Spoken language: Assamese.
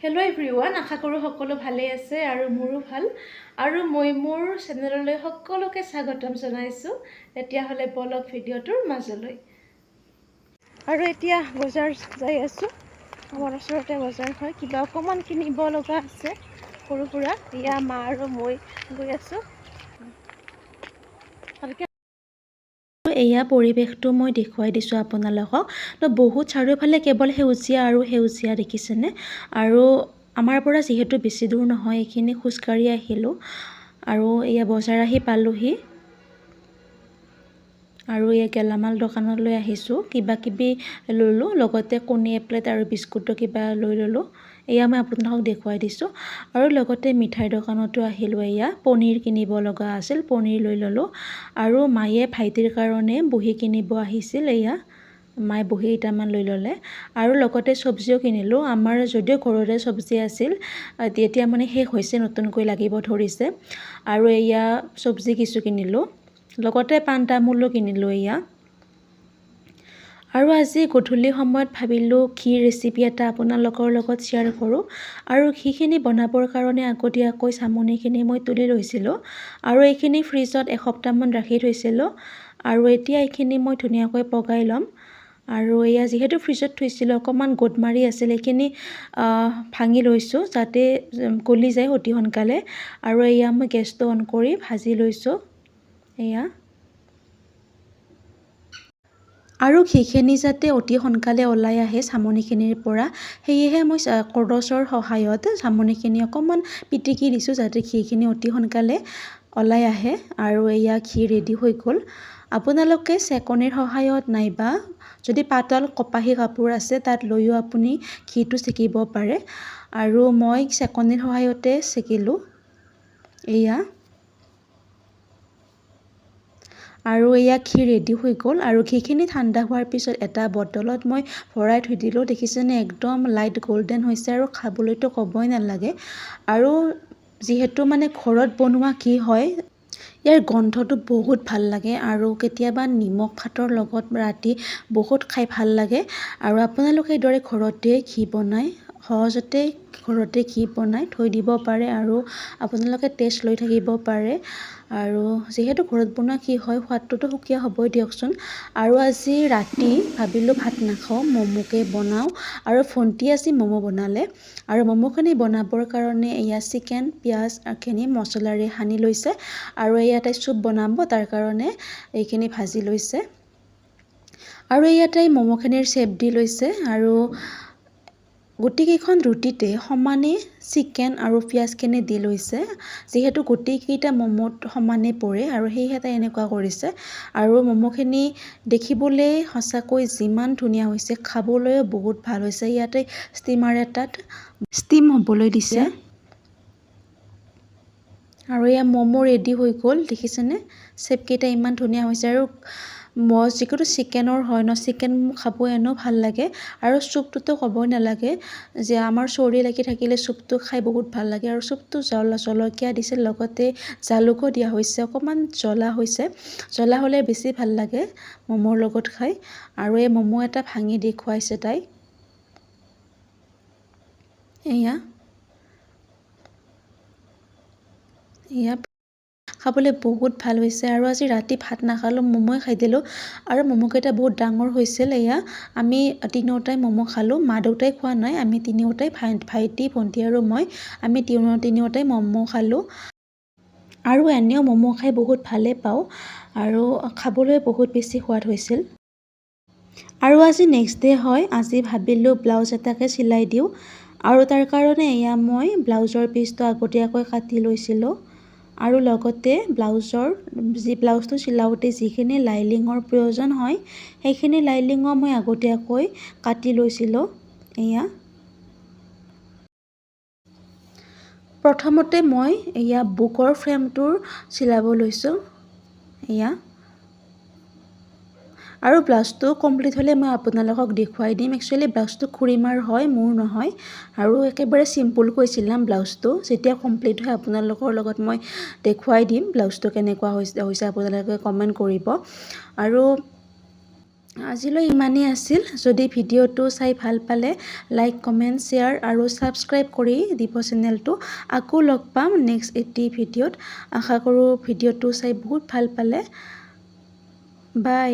হেল্ল' এভৰিৱান আশা কৰোঁ সকলো ভালেই আছে আৰু মোৰো ভাল। আৰু মই মোৰ চেনেললৈ সকলোকে স্বাগতম জনাইছোঁ। তেতিয়াহ'লে বলক ভিডিঅ'টোৰ মাজলৈ। আৰু এতিয়া বজাৰ যাই আছোঁ। আমাৰ ওচৰতে বজাৰ হয়। কিবা অকণমান কিনিব লগা আছে। সৰু সুৰা। এয়া মা আৰু মই গৈ আছোঁ। ভালকৈ এয়া পৰিৱেশটো মই দেখুৱাই দিছোঁ আপোনালোকক। তো বহুত চাৰিওফালে কেৱল সেউজীয়া আৰু সেউজীয়া দেখিছেনে? আৰু আমাৰ পৰা যিহেতু বেছি দূৰ নহয় এইখিনি খোজকাঢ়ি আহিলোঁ। আৰু এয়া বজাৰ আহি পালোহি। আৰু এই গেলামাল দোকানলৈ আহিছোঁ। কিবা কিবি ল'লোঁ লগতে কণী এপ্লেট আৰু বিস্কুটো কিবা লৈ ল'লোঁ। এয়া মই আপোনালোকক দেখুৱাই দিছোঁ। আৰু লগতে মিঠাইৰ দোকানতো আহিলোঁ এয়া। পনীৰ কিনিব লগা আছিল, পনীৰ লৈ ল'লোঁ। আৰু মায়ে ভাইটিৰ কাৰণে বহী কিনিব আহিছিল এয়া। মায়ে বহী কেইটামান লৈ ল'লে। আৰু লগতে চব্জিও কিনিলোঁ। আমাৰ যদিও ঘৰৰে চব্জি আছিল এতিয়া মানে শেষ হৈছে, নতুনকৈ লাগিব ধৰিছে। আৰু এয়া চব্জি কিছু কিনিলোঁ। লগতে পাণ তামোলো কিনিলোঁ এয়া। আৰু আজি গধূলি সময়ত ভাবিলোঁ ঘি ৰেচিপি এটা আপোনালোকৰ লগত শ্বেয়াৰ কৰোঁ। আৰু ঘিখিনি বনাবৰ কাৰণে আগতীয়াকৈ চামনিখিনি মই তুলি লৈছিলোঁ। আৰু এইখিনি ফ্ৰিজত এসপ্তাহমান ৰাখি থৈছিলোঁ। আৰু এতিয়া এইখিনি মই ধুনীয়াকৈ পগাই ল'ম। আৰু এয়া যিহেতু ফ্ৰিজত থৈছিলোঁ অকণমান গোট মাৰি আছিল এইখিনি ভাঙি লৈছোঁ যাতে গলি যায় অতি সোনকালে। আৰু এয়া মই গেছটো অন কৰি ভাজি লৈছোঁ। এয়া। আৰু ঘিখিনি যাতে অতি সোনকালে ওলাই আহে চামনিখিনিৰ পৰা সেয়েহে মই কৰচৰ সহায়ত চামনিখিনি অকণমান পিটিকি দিছোঁ যাতে ঘিখিনি অতি সোনকালে ওলাই আহে আৰু এয়া ঘি ৰেডি হৈ গ'ল। আপোনালোকে চেকনিৰ সহায়ত নাইবা যদি পাতল কপাহী কাপোৰ আছে তাত লৈও আপুনি ঘিটো চেকিব পাৰে। আৰু মই চেকনিৰ সহায়তে চেকিলোঁ। এয়া। আৰু এয়া ঘি ৰেডি হৈ গ'ল আৰু ঘিখিনি ঠাণ্ডা হোৱাৰ পিছত এটা বটলত মই ভৰাই থৈ দিলোঁ। দেখিছেনে? একদম লাইট গল্ডেন হৈছে আৰু খাবলৈতো ক'বই নালাগে। আৰু যিহেতু মানে ঘৰত বনোৱা ঘি হয় ইয়াৰ গোন্ধটো বহুত ভাল লাগে আৰু কেতিয়াবা নিমখ ভাতৰ লগত ৰাতি বহুত খাই ভাল লাগে। আৰু আপোনালোকে এইদৰে ঘৰতে ঘি বনাই সহজতে ঘৰতে ঘি বনাই থৈ দিব পাৰে আৰু আপোনালোকে টেষ্ট লৈ থাকিব পাৰে। আৰু যিহেতু ঘৰত বনোৱা ঘি হয় সোৱাদটোতো সুকীয়া হ'বই দিয়কচোন। আৰু আজি ৰাতি ভাবিলোঁ ভাত নাখাওঁ ম'ম'কে বনাওঁ আৰু ভণ্টি আজি ম'ম' বনালে। আৰু ম'ম'খিনি বনাবৰ কাৰণে এয়া চিকেন পিঁয়াজখিনি মছলাৰে সানি লৈছে আৰু এয়া তাই চুপ বনাব তাৰ কাৰণে এইখিনি ভাজি লৈছে। আৰু ইয়াতে ম'ম'খিনিৰ চেপ দি লৈছে আৰু গোটেইকেইখন ৰুটিতে সমানে চিকেন আৰু পিঁয়াজখিনি দি লৈছে। যিহেতু গোটেইকেইটা ম'ম'ত সমানে পৰে আৰু সেয়েহে তাই এনেকুৱা কৰিছে। আৰু ম'ম'খিনি দেখিবলৈ সঁচাকৈ যিমান ধুনীয়া হৈছে খাবলৈও বহুত ভাল হৈছে। ইয়াতে ষ্টিমাৰ এটাত ষ্টিম হ'বলৈ দিছে। আৰু এয়া ম'ম' ৰেডি হৈ গ'ল দেখিছেনে? চেপকেইটা ইমান ধুনীয়া হৈছে। আৰু মই যিহেতু চিকেনৰ হয় ন চিকেন খাব এনেও ভাল লাগে। আৰু চুপটোতো ক'বই নালাগে যে আমাৰ চৰ্দি লাগি থাকিলে চুপটো খাই বহুত ভাল লাগে। আৰু চুপটো জল জলকীয়া দিছে লগতে জালুকো দিয়া হৈছে অকণমান জ্বলা হৈছে। জ্বলা হ'লে বেছি ভাল লাগে ম'ম'ৰ লগত খাই। আৰু এই ম'ম' এটা ভাঙি দেখুৱাইছে তাই। এয়া। এয়া খাবলৈ বহুত ভাল হৈছে আৰু আজি ৰাতি ভাত নাখালোঁ ম'ম'ই খাই দিলোঁ আৰু ম'ম'কেইটা বহুত ডাঙৰ হৈছিল এয়া। আমি তিনিওটাই ম'ম' খালোঁ মা দেউতাই খোৱা নাই আমি তিনিওটাই ভাই ভাইটি ভণ্টি আৰু মই আমি তিনিও তিনিওটাই ম'ম' খালোঁ। আৰু এনেও ম'ম' খাই বহুত ভালেই পাওঁ আৰু খাবলৈ বহুত বেছি সোৱাদ হৈছিল। আৰু আজি নেক্সট ডে' হয় আজি ভাবিলোঁ ব্লাউজ এটাকে চিলাই দিওঁ। আৰু তাৰ কাৰণে এয়া মই ব্লাউজৰ পিচটো আগতীয়াকৈ কাটি লৈছিলোঁ। আৰু লগতে ব্লাউজৰ যি ব্লাউজটো চিলাওঁতে যিখিনি লাইলিঙৰ প্ৰয়োজন হয় সেইখিনি লাইলিঙো মই আগতীয়াকৈ কাটি লৈছিলোঁ। এয়া। প্ৰথমতে মই এয়া বুকৰ ফ্ৰেমটোৰ চিলাব লৈছোঁ। এয়া। আৰু ব্লাউজটো কমপ্লিট হ'লে মই আপোনালোকক দেখুৱাই দিম। একচুৱেলি ব্লাউজটো খুৰীমাৰ হয় মোৰ নহয়। আৰু একেবাৰে চিম্পুলকৈ চিলাম ব্লাউজটো। যেতিয়া কমপ্লিট হয় আপোনালোকৰ লগত মই দেখুৱাই দিম ব্লাউজটো কেনেকুৱা হৈছে হৈছে আপোনালোকে কমেণ্ট কৰিব। আৰু আজিলৈ ইমানেই আছিল। যদি ভিডিঅ'টো চাই ভাল পালে লাইক কমেণ্ট শ্বেয়াৰ আৰু ছাবস্ক্ৰাইব কৰি দিব চেনেলটো আকৌ লগ পাম নেক্সট এটি ভিডিঅ'ত। আশা কৰোঁ ভিডিঅ'টো চাই বহুত ভাল পালে। বাই